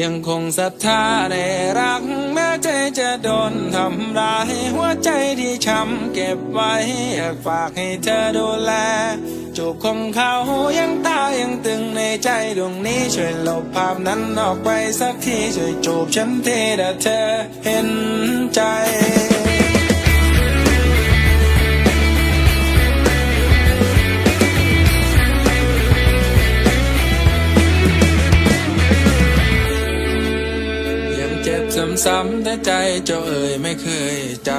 ยังคงศรัทธาในรัก แม้ใจจะโดนทำร้ายหัวใจที่ช้ำเก็บไว้ อยากฝากให้เธอดูแล จูบของเขายังตายังตึงในใจดวงนี้ ช่วยลบภาพนั้นออกไปสักที ช่วยจูบฉันทีถ้าเธอเห็นใจ ซ้ำๆแต่ใจเจ้าเอ่ยไม่เคยจ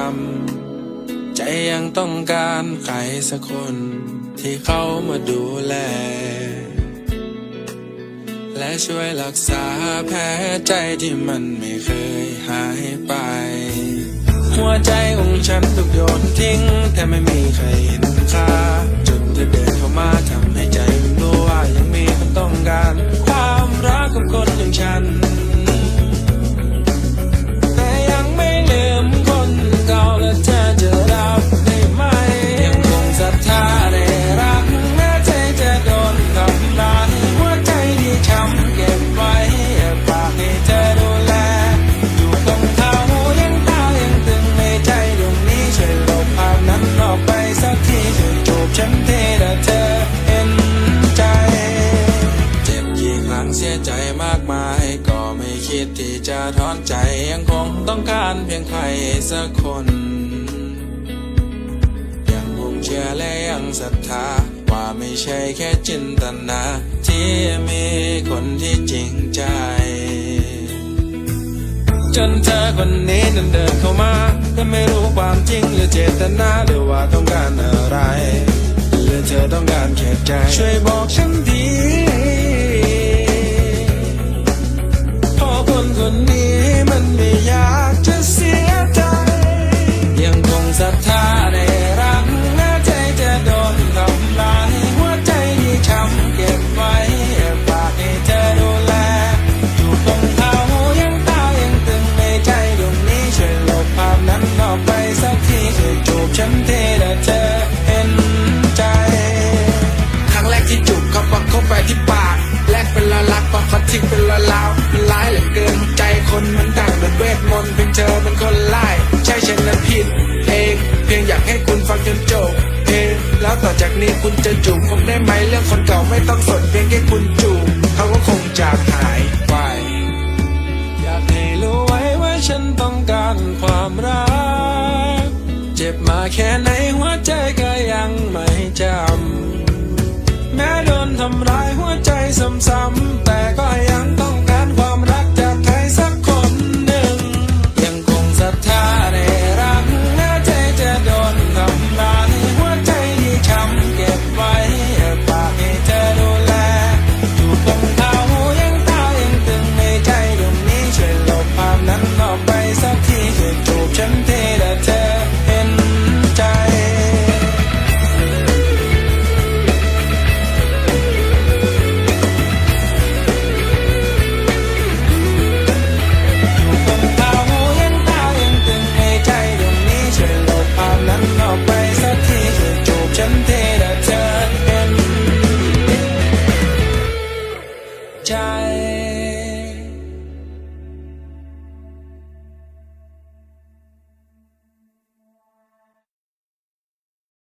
ำ ใจยังต้องการใครสักคน ที่เข้ามาดูแล และช่วยรักษาแผลใจที่มันไม่เคยหายไป หัวใจของฉันถูกโยนทิ้ง แต่ไม่มีใครเห็นค่าจนเธอเดินเข้ามาทำให้ใจมันรู้ว่ายังมีคนต้องการ ความรักของคนอย่างฉัน คิดที่จะถอนใจยังคงต้องการเพียงใครสักคน ยังคงเชื่อและยังศรัทธา ว่าไม่ใช่แค่จินตนา ที่มีคนที่จริงใจ จนเธอคนนี้นั้นเดินเข้ามาแต่ไม่รู้ความจริงหรือเจตนาหรือว่าต้องการอะไร รา นี้คุณจะจูบผมได้ไหมเรื่องคนเก่าไม่ต้องสนเพียงแค่คุณจูบเขาก็คงจากหายไป อยากให้รู้ไว้ว่าฉันต้องการความรัก เจ็บมาแค่ไหนหัวใจก็ยังไม่จำ แม้โดนทำร้ายหัวใจซ้ำๆแต่